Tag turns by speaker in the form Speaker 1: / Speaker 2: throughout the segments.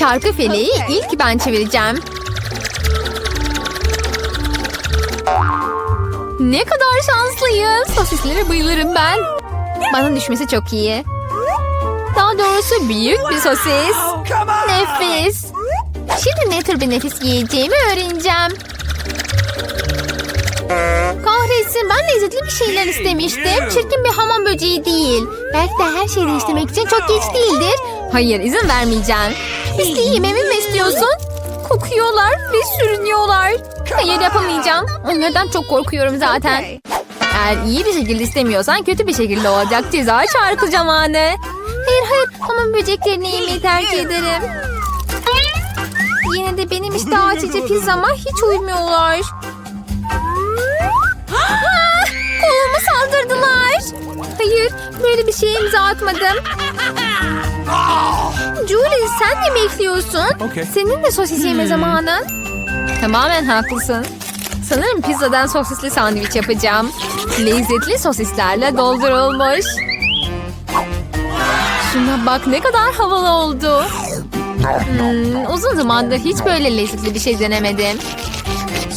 Speaker 1: Çarkı feleği ilk ben çevireceğim. Ne kadar şanslıyım. Sosislere bayılırım ben. Bana düşmesi çok iyi. Daha doğrusu büyük bir sosis. Nefis. Şimdi ne tür bir nefis yiyeceğimi öğreneceğim. Kahretsin ben lezzetli bir şeyler istemiştim. Çirkin bir hamam böceği değil. Belki de her şeyi değiştirmek için çok geç değildir. Hayır izin vermeyeceğim. Pisliği yememi mi istiyorsun? Kokuyorlar ve sürünüyorlar. Hayır yapamayacağım. Onlardan çok korkuyorum zaten. Eğer iyi bir şekilde istemiyorsan kötü bir şekilde olacak. Ceza çarkı zamanı. Hayır hayır hamam böceklerini yemeyi tercih ederim. Yine de benim işte açıcı pizzama hiç uymuyorlar. Koluma saldırdılar. Hayır, böyle bir şeye imza atmadım. Julie sen ne bekliyorsun?
Speaker 2: Okey.
Speaker 1: Senin de sosis yeme zamanın. Tamamen haklısın. Sanırım pizzadan sosisli sandviç yapacağım. Lezzetli sosislerle doldurulmuş. Şuna bak ne kadar havalı oldu. Hmm, uzun zamandır hiç böyle lezzetli bir şey denemedim.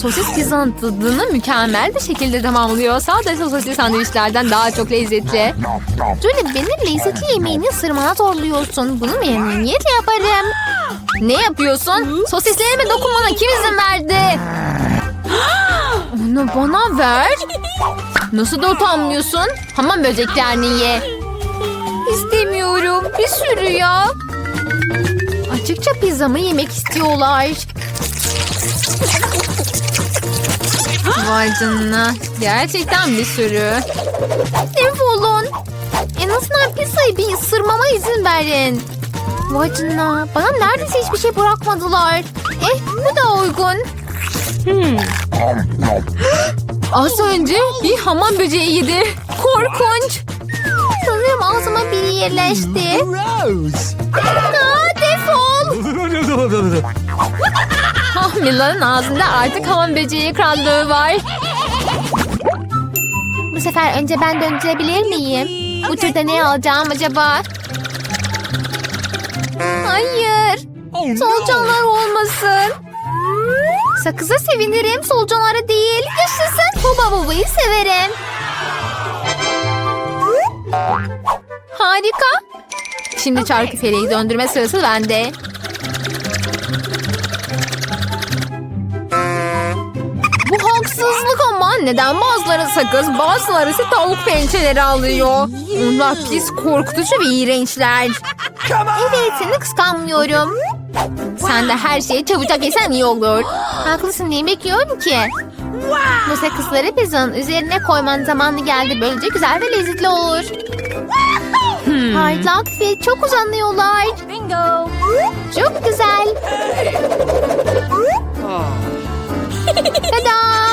Speaker 1: Sosis pizzanın tadını mükemmel bir şekilde tamamlıyor. Sadece sosisli sandviçlerden daha çok lezzetli. Julie beni lezzetli yemeğini ısırmana zorluyorsun. Bunu memnuniyetle yaparım. Ne yapıyorsun? Sosislerime dokunmana kim izin verdi? Onu bana ver. Nasıl da utanmıyorsun? Hamam böceklerini ye. İstemiyorum. Bir sürü ya. Açıkça pizzamı yemek istiyorlar. Canına. Gerçekten bir sürü. Defolun. En azından pizzayı bir ısırmama izin verin. Vay canına. Bana neredeyse hiçbir şey bırakmadılar. Eh bu da uygun. Az önce bir hamam böceği yedi. Korkunç. Sanırım ağzıma biri yerleşti. Aa, defol. Ah Mila'nın ağzında artık hamam böceği krallığı var. Bu sefer önce ben döndürebilir miyim? Bu turda ne alacağım acaba? Hayır.
Speaker 2: Oh!
Speaker 1: Solucanlar olmasın. Sakıza sevinirim, solucanlara değil. Yaşasın. Huba bubayı severim. Harika. Şimdi çarkı feleği döndürme sırası bende. Haksızlık ama neden bazıları sakız bazıları ise tavuk pençeleri alıyor. Onlar pis korkutucu ve iğrençler. Evet seni kıskanmıyorum. Sen de her şeyi çabucak yesen iyi olur. Haklısın diye bekliyorum ki. Bu sakızları pizzanın üzerine koyman zamanı geldi. Böylece güzel ve lezzetli olur. Harika ve çok uzanıyorlar. Bingo. Çok güzel. Tadam.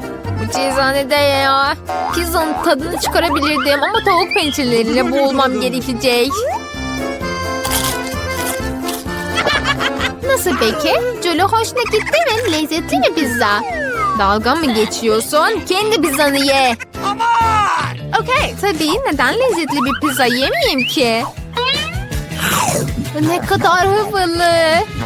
Speaker 1: Bu cezanede ya. Pizzanın tadını çıkarabilirdim ama tavuk pençeleriyle boğulmam gerekecek. Nasıl peki? Jolly hoşuna gitti mi? Lezzetli mi pizza? Dalga mı geçiyorsun? Kendi pizzanı ye. Okey. Tabii neden lezzetli bir pizza yemeyeyim ki? Ne kadar havalı.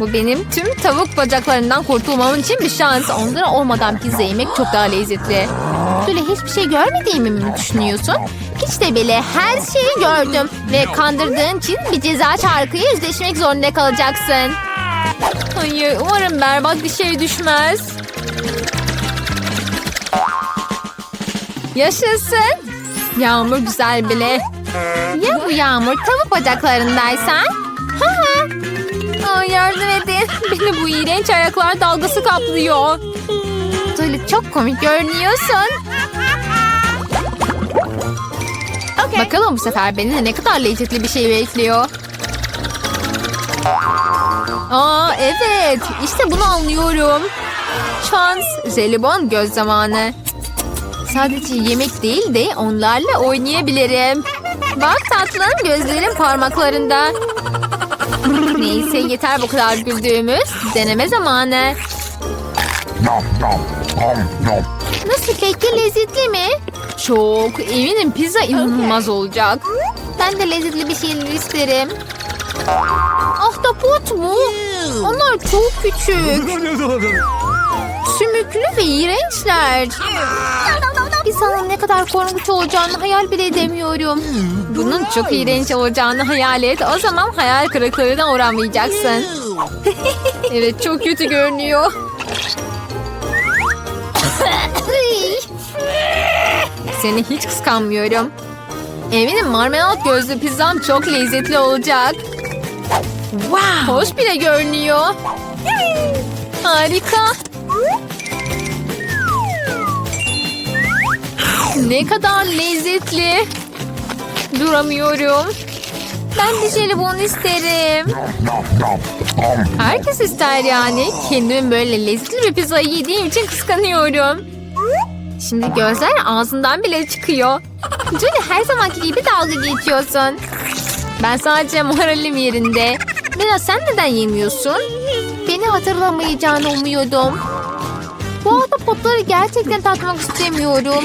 Speaker 1: Bu benim tüm tavuk bacaklarından kurtulmam için bir şans. Onları olmadan pizza yemek çok daha lezzetli. Böyle hiçbir şey görmediğimi mi düşünüyorsun? Hiç de bile her şeyi gördüm. Ve kandırdığın için bir ceza çarkıyla yüzleşmek zorunda kalacaksın. Hayır umarım berbat bir şey düşmez. Yaşasın. Yağmur güzel bile. Ya bu yağmur tavuk bacaklarındaysa? Ha ha. Aa, yardım edin. Beni bu iğrenç ayaklar dalgası kaplıyor. Böyle çok komik görünüyorsun. Bakalım bu sefer beni ne kadar lezzetli bir şey bekliyor. Aa evet işte bunu anlıyorum. Şans, jelibon göz zamanı. Sadece yemek değil de onlarla oynayabilirim. Bak tatlım gözlerim parmaklarında. Neyse yeter bu kadar güldüğümüz. Deneme zamanı. Nasıl peki lezzetli mi? Çok eminim pizza inanılmaz olacak. Ben de lezzetli bir şeyler isterim. Ahtapot mu? Onlar çok küçük. Sümüklü ve iğrençler. Pizzanın ne kadar korkunç olacağını hayal bile edemiyorum. Bunun çok iğrenç olacağını hayal et. O zaman hayal kırıklığına uğramayacaksın. evet çok kötü görünüyor. Seni hiç kıskanmıyorum. Eminim marmelat gözlü pizzam çok lezzetli olacak. Wow. Hoş bile görünüyor. Harika. Ne kadar lezzetli. Duramıyorum. Ben de jelibon isterim. Herkes ister yani. Kendim böyle lezzetli bir pizza yediğim için kıskanıyorum. Şimdi gözler ağzından bile çıkıyor. Julie her zamanki gibi dalga geçiyorsun. Ben sadece moralim yerinde. Mira sen neden yemiyorsun? Beni hatırlamayacağını umuyordum. Bu ahtapotları gerçekten tatmak istemiyorum.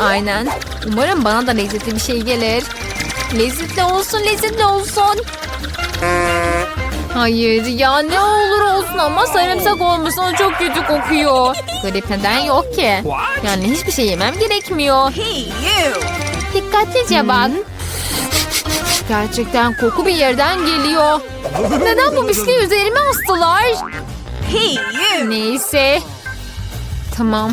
Speaker 1: Aynen. Umarım bana da lezzetli bir şey gelir. Lezzetli olsun, lezzetli olsun. Hayır ya ne olur olsun ama sarımsak olmasın o çok kötü kokuyor. Garip neden yok ki? Yani hiçbir şey yemem gerekmiyor. Dikkatlice bak. Gerçekten koku bir yerden geliyor. Neden bu bisküvi üzerime astılar? Neyse. Tamam.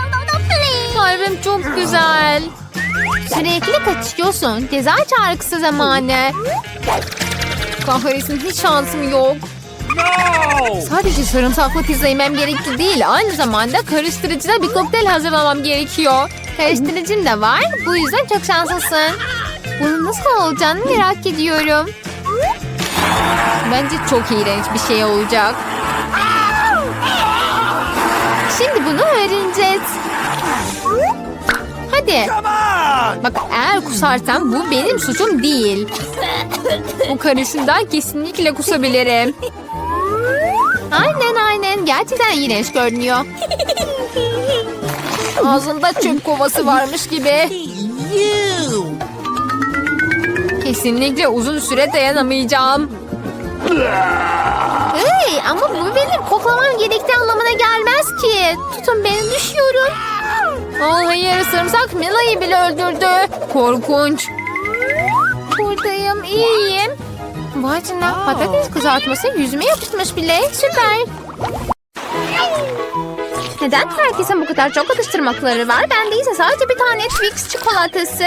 Speaker 1: Kalbim çok güzel. Sürekli kaçıyorsun. Ceza çağrısı zamanı. Kahretsin hiç şansım yok. Sadece sarımsaklı pizza yemem gerekli değil. Aynı zamanda karıştırıcıda bir kokteyl hazırlamam gerekiyor. Karıştırıcım da var. Bu yüzden çok şanslısın. Bunun nasıl olacağını merak ediyorum. Bence çok iğrenç bir şey olacak. Hadi. Bak eğer kusarsam bu benim suçum değil. Bu karışımdan kesinlikle kusabilirim. Aynen aynen. Gerçekten iğrenç görünüyor. Ağzında çöp kovası varmış gibi. Kesinlikle uzun süre dayanamayacağım. Hey, ama bu benim koklamam gerektiği anlamına gelmez ki. Tutun beni düşüyorum. Oh hayır sarımsak Mila'yı bile öldürdü. Korkunç. Buradayım iyiyim. Vay canına patates kızartması yüzüme yapışmış bile. Süper. Neden herkesin bu kadar çok atıştırmakları var? Bende ise sadece bir tane Twix çikolatası.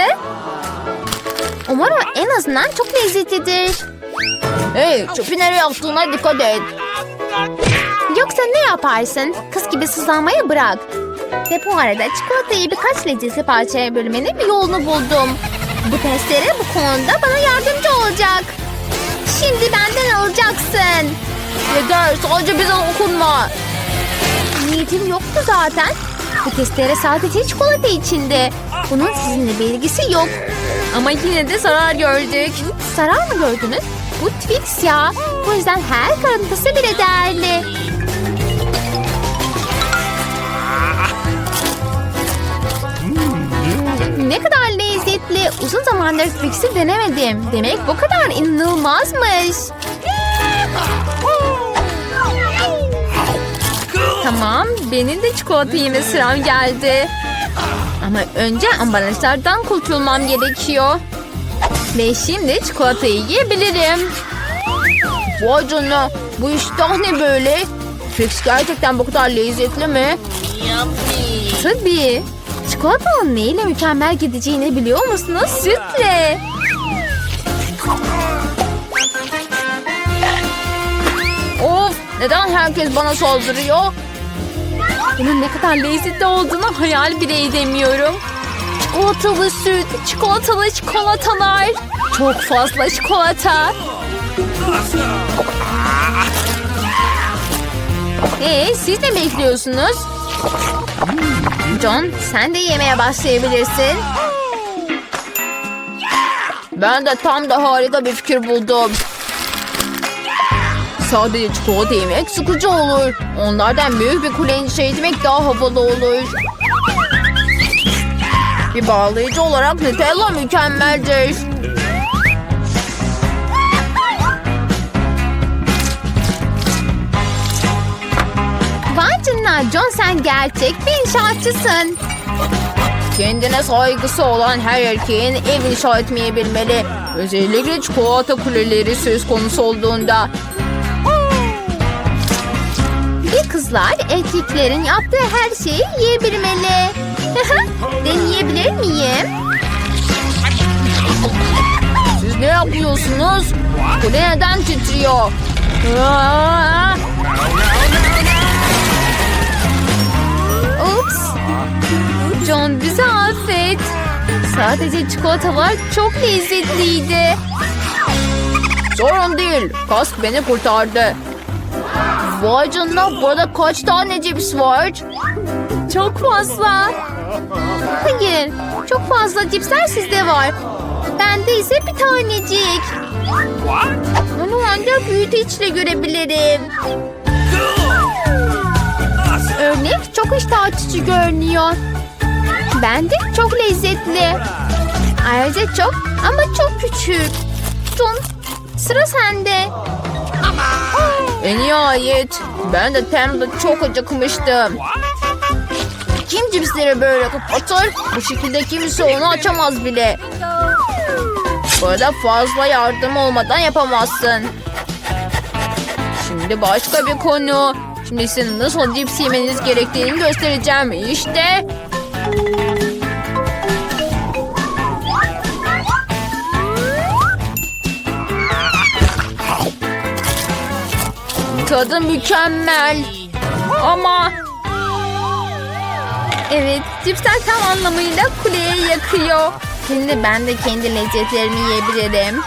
Speaker 1: Umarım en azından çok lezzetlidir. Hey çöpü nereye attığına dikkat et. Yoksa ne yaparsın? Kız gibi sızlanmayı bırak. Ve bu arada çikolatayı birkaç lezzetli parçaya bölmenin bir yolunu buldum. Bu testere bu konuda bana yardımcı olacak. Şimdi benden alacaksın. Yeter sadece bize dokunma. Niyetim yoktu zaten. Bu testere sadece çikolata içinde. Bunun sizinle bir ilgisi yok. Ama yine de zarar gördük. Zarar mı gördünüz? Bu Twix ya. Bu yüzden her kırıntısı bile değerli. Ne kadar lezzetli. Uzun zamandır Twix'i denemedim. Demek bu kadar inanılmazmış. Tamam, benim de çikolata yeme sıram geldi. Ama önce ambalajlardan kurtulmam gerekiyor. Ve şimdi çikolatayı yiyebilirim. Vay canına, bu iştah ne böyle? Twix gerçekten bu kadar lezzetli mi? Tabii. Çikolatanın neyle mükemmel gideceğini biliyor musunuz? Sütle. Of neden herkes bana saldırıyor? Bunun ne kadar lezzetli olduğunu hayal bile edemiyorum. Çikolatalı süt, çikolatalı çikolatalar. Çok fazla çikolata. Ee, siz ne bekliyorsunuz? John, sen de yemeye başlayabilirsin. Ben de tam da harika bir fikir buldum. Sadece çikolata yemek sıkıcı olur. Onlardan büyük bir kule inşa etmek daha havalı olur. Bir bağlayıcı olarak Nutella mükemmeldir. John sen gerçek bir inşaatçısın. Kendine saygısı olan her erkeğin ev inşa etmeyi bilmeli. Özellikle çikolata kuleleri söz konusu olduğunda. Bir kızlar erkeklerin yaptığı her şeyi yiyebilmeli. Deneyebilir miyim? Siz ne yapıyorsunuz? Kule neden titriyor? Aa! Bizi affet. Sadece çikolatalar çok lezzetliydi. Sorun değil. Kask beni kurtardı. Vay canına burada kaç tane cips var? Çok fazla. Hayır. Çok fazla cipsler sizde var. Bende ise bir tanecik. Onu ancak büyüteçle görebilirim. Örnek çok iştah açıcı görünüyor. Bence çok lezzetli. Ayrıca çok ama çok küçük. John sıra sende. En nihayet. Ben de Tem'de çok acıkmıştım. Kim cipsleri böyle kapatır? Bu şekilde kimse onu açamaz bile. Burada fazla yardım olmadan yapamazsın. Şimdi başka bir konu. Şimdi sizin nasıl cips yemeniz gerektiğini göstereceğim. İşte. Tadı mükemmel. Ama... Evet, cipsler tam anlamıyla kuleye yakıyor. Şimdi ben de kendi lezzetlerimi yiyebilirim.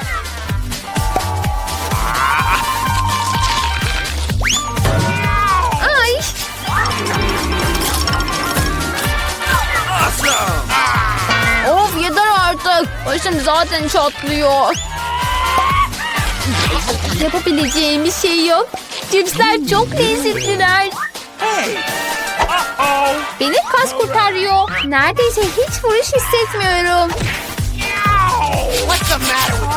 Speaker 1: Başım zaten çatlıyor. Yapabileceğim bir şey yok. Cipsler çok lezzetliler. Beni kas kurtarıyor. Neredeyse hiç vuruş hissetmiyorum.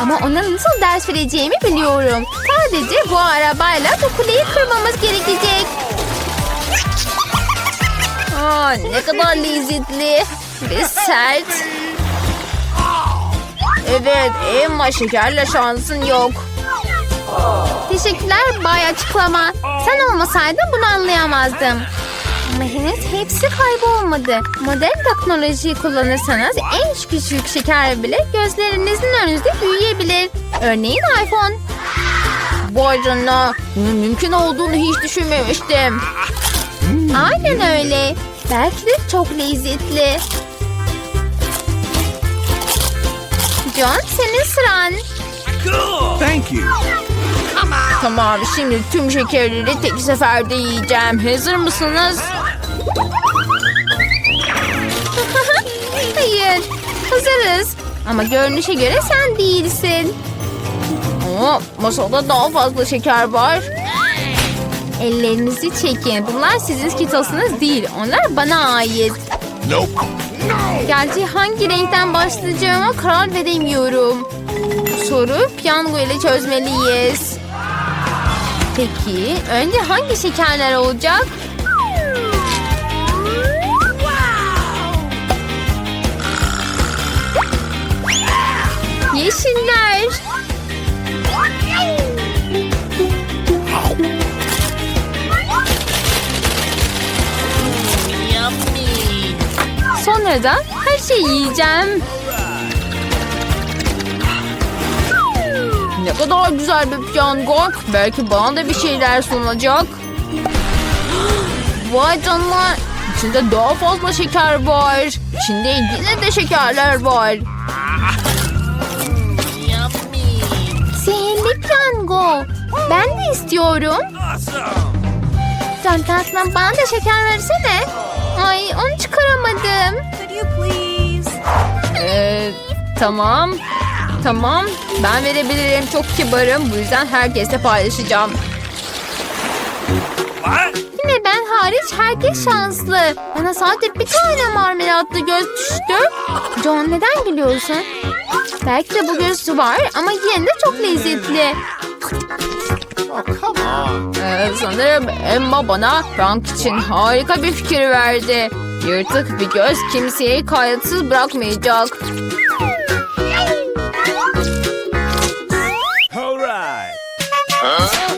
Speaker 1: Ama ona nasıl ders vereceğimi biliyorum. Sadece bu arabayla bu kuleyi kırmamız gerekecek. Aa, ne kadar lezzetli ve sert. Evet, Emma şekerle şansın yok. Teşekkürler Bay Açıklama. Sen olmasaydın bunu anlayamazdım. Ama henüz hepsi kaybolmadı. Modern teknolojiyi kullanırsanız en küçük şeker bile gözlerinizin önünüzde büyüyebilir. Örneğin iPhone. Vay canına. Bunun mümkün olduğunu hiç düşünmemiştim. Aynen öyle. Belki de çok lezzetli. John senin sıran.
Speaker 3: Thank you.
Speaker 1: Tamam şimdi tüm şekerleri tek seferde yiyeceğim. Hazır mısınız? Hayır. Hazırız. Ama görünüşe göre sen değilsin. Ama masada daha fazla şeker var. Ellerinizi çekin. Bunlar sizin skitosunuz değil. Onlar bana ait.
Speaker 2: Nope.
Speaker 1: Gerçi hangi renkten başlayacağıma karar veremiyorum. Soru piyango ile çözmeliyiz. Peki önce hangi şekerler olacak? Yeşiller. Sonra da her şeyi yiyeceğim. Ne kadar güzel bir piyango. Belki bana da bir şeyler sunacak. Vay canına. İçinde daha fazla şeker var. İçinde yine de şekerler var. Sihirli piyango. Ben de istiyorum. Sen tatlım bana da şeker versene. Ay onu çıkaramadım. Ee, tamam. Tamam. Ben verebilirim. Çok kibarım. Bu yüzden herkesle paylaşacağım. Yine ben hariç herkes şanslı. Bana sadece bir tane marmelatlı göz düştü. John neden gülüyorsun? Belki de bu göz var ama yine de çok lezzetli. Ee, sanırım Emma bana Frank için harika bir fikir verdi. Yırtık bir göz kimseyi kayıtsız bırakmayacak.
Speaker 3: All right.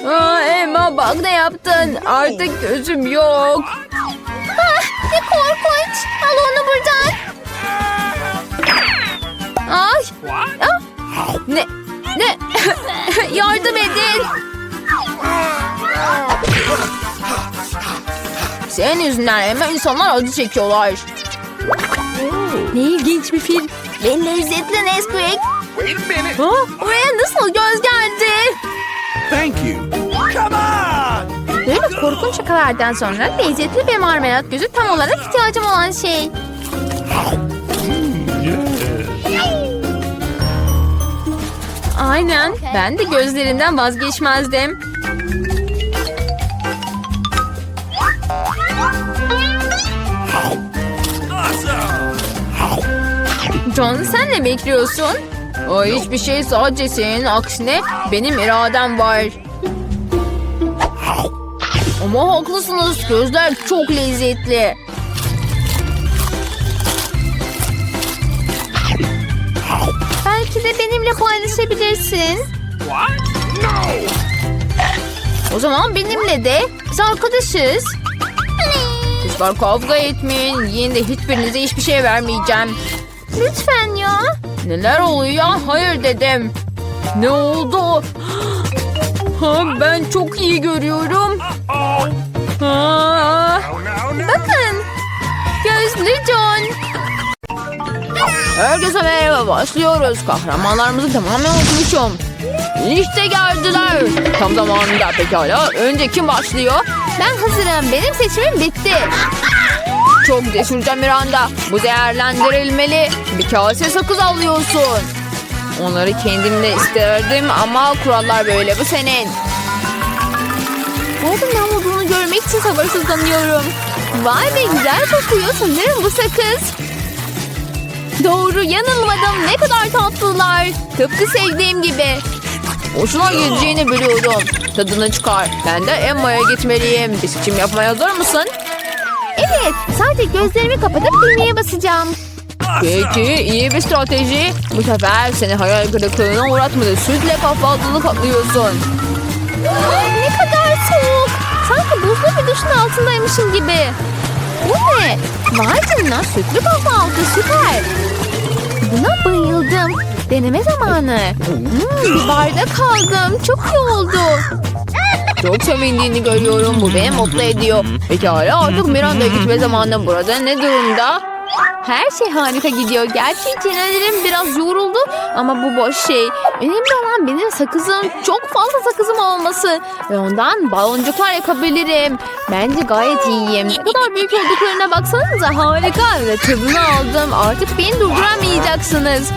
Speaker 1: Aa, Emma bak ne yaptın. Artık gözüm yok. Ah, ne korkunç. Al onu buradan. Ay. Ah, ne? Ne? Yardım edin. Senin yüzünden Emma insanlar acı çekiyorlar. Ne ilginç bir film. Ve lezzetli Nesquik.
Speaker 3: Wait a minute.
Speaker 1: Ha, buraya nasıl göz geldi?
Speaker 3: Thank you. Come on.
Speaker 1: Böyle korkunç şakalardan sonra lezzetli bir marmelat gözü tam olarak ihtiyacım olan şey. Aynen. Ben de gözlerinden vazgeçmezdim. John sen ne bekliyorsun? O hiçbir şey sadece senin aksine benim iradem var. Ama haklısınız. Gözler çok lezzetli. Belki de benimle paylaşabilirsin.
Speaker 3: What? No.
Speaker 1: O zaman benimle de biz arkadaşız. Kızlar kavga etmeyin. Yine de hiçbirinize hiçbir şey vermeyeceğim. Lütfen ya. Neler oluyor? Hayır dedim. Ne oldu? Ha, ben çok iyi görüyorum. Ha, bakın. Gözlü John. Herkese merhaba başlıyoruz. Kahramanlarımızı tamamen unutmuşum. İşte geldiler. Tam zamanında pekala. Önce kim başlıyor? Ben hazırım. Benim seçimim bitti. Çok cesurca Miranda. Bu değerlendirilmeli. Bir kase sakız alıyorsun. Onları kendimle isterdim ama kurallar böyle. Bu senin. Nerede ne olduğunu görmek için sabırsızlanıyorum. Vay be güzel kokuyor. Sanırım bu sakız. Doğru yanılmadım. Ne kadar tatlılar. Tıpkı sevdiğim gibi. Hoşuna gideceğini biliyordum. Tadını çıkar. Ben de Emma'ya gitmeliyim. Bir seçim yapmaya hazır mısın? Evet. Sadece gözlerimi kapatıp düğmeye basacağım. Peki iyi bir strateji. Bu sefer seni hayal kırıklığına uğratmadı. Sütle kahvaltılık atlıyorsun. ne kadar soğuk. Sanki buzlu bir duşun altındaymışım gibi. Bu ne? Vay canına sütlü kahvaltı süper. Buna bayıldım. Deneme zamanı. Hmm, bir bardak aldım. Çok iyi oldu. Çok sevindiğini görüyorum. Bu beni mutlu ediyor. Pekala artık Miranda'ya gitme zamanı burada. Ne durumda? Her şey harika gidiyor. Gerçi çenelerim biraz yoruldu ama bu boş şey. Önemli olan benim sakızım çok fazla sakızım olması. Ve ondan baloncuklar yapabilirim. Bence gayet iyiyim. Ne kadar büyük olduklarına baksanıza harika. Ve tadını aldım. Artık beni durduramayacaksınız.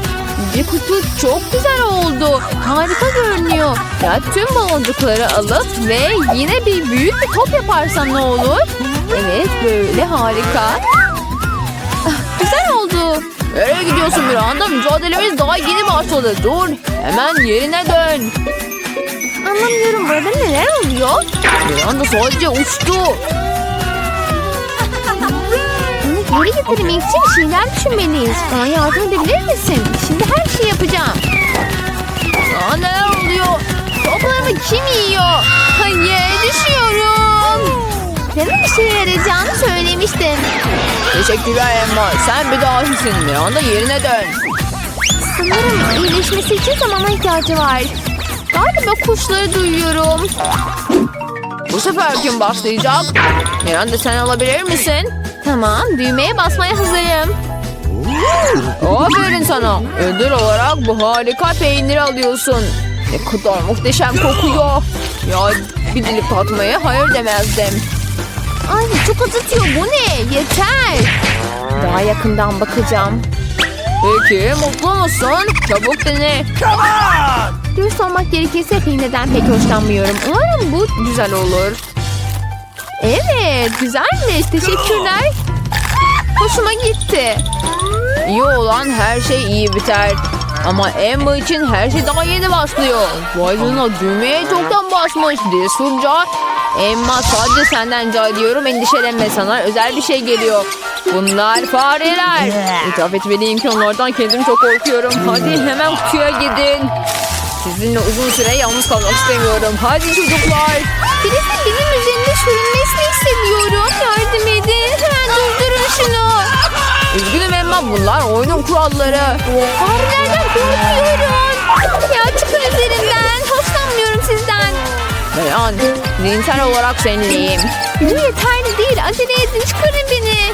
Speaker 1: Bir kutu çok güzel oldu. Harika görünüyor. Ya tüm baloncukları alıp ve yine bir büyük bir top yaparsam ne olur? Evet böyle harika. Ah, Güzel oldu. Nereye gidiyorsun Miranda? Mücadelemiz daha yeni başladı. Dur. Hemen yerine dön. Anlamıyorum burada neler oluyor? Miranda sadece uçtu. Geri getirmek için bir şeyler düşünmeliyiz. Bana yardım edebilir misin? Şimdi her şeyi yapacağım. Aa, neler oluyor? Toplarımı kim yiyor? Hayır düşüyorum. Senin işe yarayacağını söylemiştim. Teşekkürler Emma. Sen bir dahisin. Miranda yerine dön. Sanırım iyileşmesi için zamana ihtiyacı var. Galiba kuşları duyuyorum. Bu sefer kim başlayacak? Miranda sen alabilir misin? Tamam düğmeye basmaya hazırım. Aferin sana. Ödül olarak bu harika peyniri alıyorsun. Ne kadar muhteşem kokuyor. Ya bir dilim tatmaya hayır demezdim. Ay çok acıtıyor bu ne? Yeter. Daha yakından bakacağım. Peki mutlu musun? Çabuk dene. Dürüst olmak gerekirse peynirden pek hoşlanmıyorum. Umarım bu güzel olur. Evet, güzelmiş. Teşekkürler. Hoşuma gitti. İyi olan her şey iyi biter. Ama Emma için her şey daha yeni başlıyor. Vay canına düğmeye çoktan basmış. Cesurca. Emma sadece senden rica ediyorum endişelenme sana özel bir şey geliyor. Bunlar fareler. İtiraf etmeliyim ki onlardan kendim çok korkuyorum. Hadi hemen kutuya gidin. Sizinle uzun süre yalnız kalmak istemiyorum. Hadi çocuklar. Birisi sürünmesini hissediyorum. Yardım edin. Hemen durdurun şunu. Üzgünüm Emma bunlar oyunun kuralları. Farelerden korkuyorum. Ya çıkın üzerimden. Hoşlanmıyorum sizden. Beyan, zihinsel olarak senliyim. Bu yeterli değil. Acele edin çıkarın beni.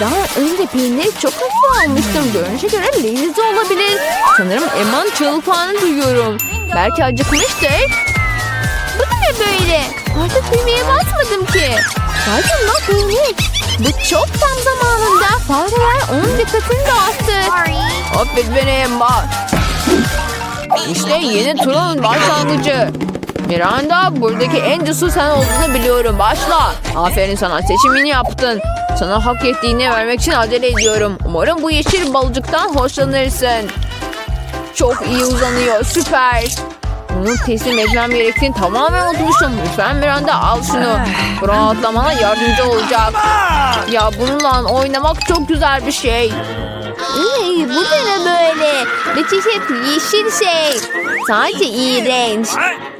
Speaker 1: Daha önce peyniri çok hafif almıştım. Görünüşe göre lezzetli olabilir. Sanırım Emma'nın çığlıklarını duyuyorum. Belki acıkmıştır. Bu da ne böyle? Artık düğmeye basmadım ki. Zaten ne peynir? Bu çok tam zamanında. Fareler onun dikkatini dağıttı. Affet beni Emma. İşte yeni turun başlangıcı. Miranda buradaki en cesur sen olduğunu biliyorum. Başla. Aferin sana seçimini yaptın. Sana hak ettiğini vermek için acele ediyorum. Umarım bu yeşil balıcıktan hoşlanırsın. Çok iyi uzanıyor. Süper. Bunu teslim etmem gerektiğini tamamen unutmuşum. Lütfen Miranda al şunu. Bu rahatlamana yardımcı olacak. Ya bununla oynamak çok güzel bir şey. İyi, bu da ne böyle? Bir çeşit yeşil şey. Sadece iğrenç.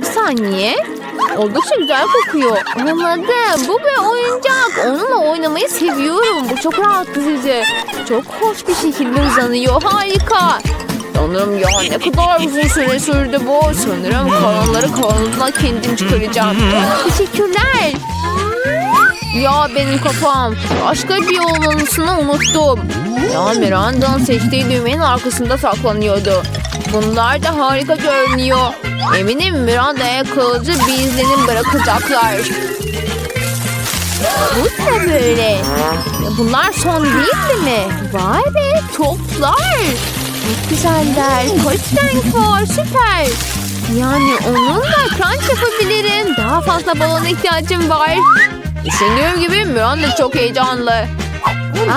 Speaker 1: Bir saniye. Oldukça güzel kokuyor. Anladım. Bu bir oyuncak. Onunla oynamayı seviyorum. Bu çok rahatlatıcı. Çok hoş bir şekilde uzanıyor. Harika.
Speaker 4: Tanrım ya ne kadar uzun süre sürdü bu. Sanırım kalanları kavanozuna kendim çıkaracağım.
Speaker 1: Teşekkürler.
Speaker 4: Ya benim kafam. Başka bir yol olmasını unuttum. Ya Miranda'nın seçtiği düğmenin arkasında saklanıyordu. Bunlar da harika görünüyor. Eminim Miranda'ya kalıcı bir izlenim bırakacaklar.
Speaker 1: Bu ne böyle? Bunlar son değil mi? Vay be toplar. Güzeller. Renk var süper. Yani onunla crunch yapabilirim. Daha fazla balona ihtiyacım var.
Speaker 4: Düşündüğüm gibi Miranda çok heyecanlı.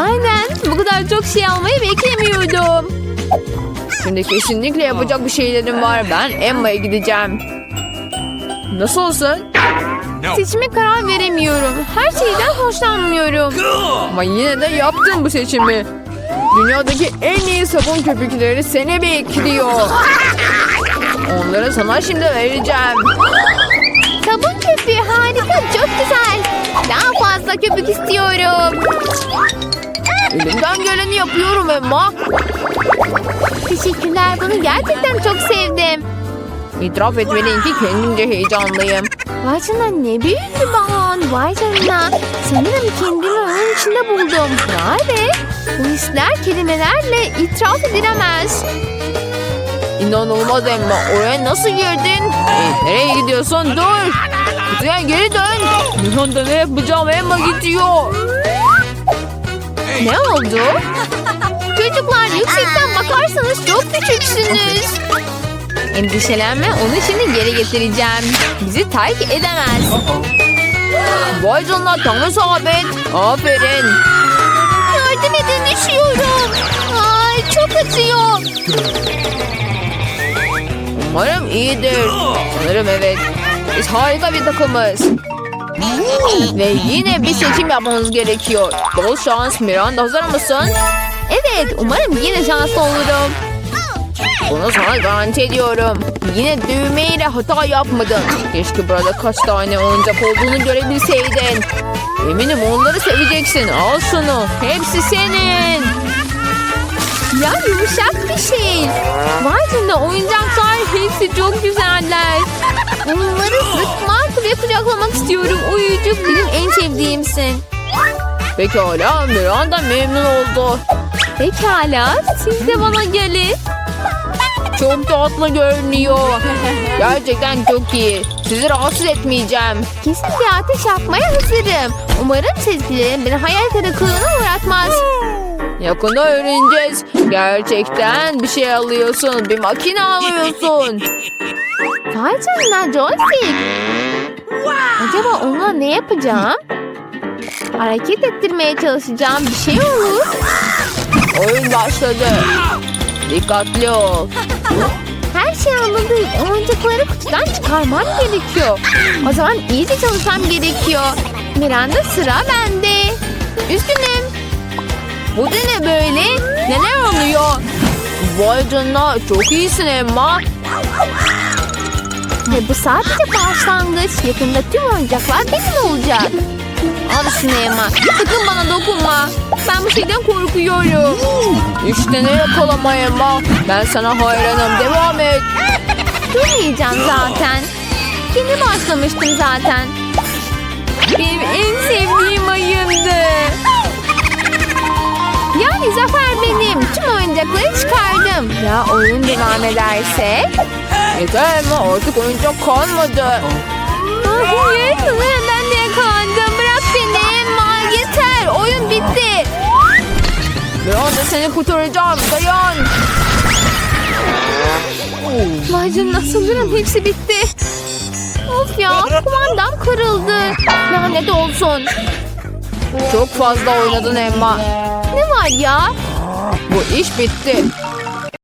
Speaker 1: Aynen. Bu kadar çok şey almayı beklemiyordum.
Speaker 4: Şimdi kesinlikle yapacak bir şeylerim var. Ben Emma'ya gideceğim. Nasılsın?
Speaker 1: Seçime karar veremiyorum. Her şeyden hoşlanmıyorum.
Speaker 4: Ama yine de yaptın bu seçimi. Dünyadaki en iyi sabun köpükleri seni bekliyor. Onları sana şimdi vereceğim.
Speaker 1: Sabun köpüğü harika. Çok güzel. Daha fazla köpük istiyorum.
Speaker 4: Elimden geleni yapıyorum Emma.
Speaker 1: Teşekkürler. Bunu gerçekten çok sevdim.
Speaker 4: İtiraf etmeliyim ki kendimce heyecanlıyım.
Speaker 1: Vay canına ne büyük bir balon. Vay canına. Sanırım kendimi onun içinde buldum. Vay be. Bu hisler kelimelerle itiraf edilemez.
Speaker 4: İnanılmaz Emma. Oraya nasıl girdin? Hey, nereye gidiyorsun? Dur. Kutuya geri dön. Miranda ne yapacağım? Emma gidiyor.
Speaker 1: Ne oldu? Çocuklar yüksekten bakarsanız. Endişelenme onu şimdi geri getireceğim. Bizi terk edemez.
Speaker 4: Vay canına tam isabet. Aferin.
Speaker 1: Yardım edin düşüyorum. Ay çok acıyor.
Speaker 4: Umarım iyidir. Sanırım evet. Biz harika bir takımız. Ve yine bir seçim yapmamız gerekiyor. Bol şans Miranda hazır mısın?
Speaker 1: Evet umarım yine şanslı olurum.
Speaker 4: Bunu sana garanti ediyorum. Yine düğmeyle hata yapmadın. Keşke burada kaç tane oyuncak olduğunu görebilseydin. Eminim onları seveceksin. Al şunu. Hepsi senin.
Speaker 1: Ya yumuşak bir şey. Vay canına oyuncaklar hepsi çok güzeller. Onları sıkmak ve kucaklamak istiyorum. Uyucuk benim en sevdiğimsin.
Speaker 4: Pekala Miranda memnun oldu.
Speaker 1: Pekala siz de bana gelin.
Speaker 4: Çok tatlı görünüyor. Gerçekten çok iyi. Sizi rahatsız etmeyeceğim.
Speaker 1: Kesin bir ateş yapmaya hazırım. Umarım sezgilerim beni hayal kırıklığına uğratmaz.
Speaker 4: Yakında öğreneceğiz. Gerçekten bir şey alıyorsun. Bir makine alıyorsun.
Speaker 1: Vay canına joystick. Acaba onunla ne yapacağım? Hareket ettirmeye çalışacağım. Bir şey olur.
Speaker 4: Oyun başladı. Dikkatli ol.
Speaker 1: Her şey anladım. Oyuncakları kutudan çıkarmam gerekiyor. O zaman iyice çalışmam gerekiyor. Miranda sıra bende. Üzgünüm.
Speaker 4: Bu da ne böyle? Neler oluyor? Vay canına çok iyisin Emma.
Speaker 1: Ve bu sadece başlangıç. Yakında tüm oyuncaklar benim olacak.
Speaker 4: Al şunu Emma. Sakın bana dokunma. Ben bu şeyden korkuyorum. İşte ne yakalama Emma. Ben sana hayranım. Devam et.
Speaker 1: Durmayacağım zaten. Yeni başlamıştım zaten. Benim en sevdiğim ayımdı. Yani zafer benim. Tüm oyuncakları çıkardım. Ya oyun devam ederse?
Speaker 4: Yeter Emma artık oyuncak kalmadı.
Speaker 1: Hayır sanırım
Speaker 4: Bir anda seni kurtaracağım. Dayan.
Speaker 1: Vay canına sanırım hepsi bitti. Of ya kumandam kırıldı. Lanet olsun.
Speaker 4: Çok fazla oynadın Emma.
Speaker 1: Ne var ya?
Speaker 4: Bu iş bitti.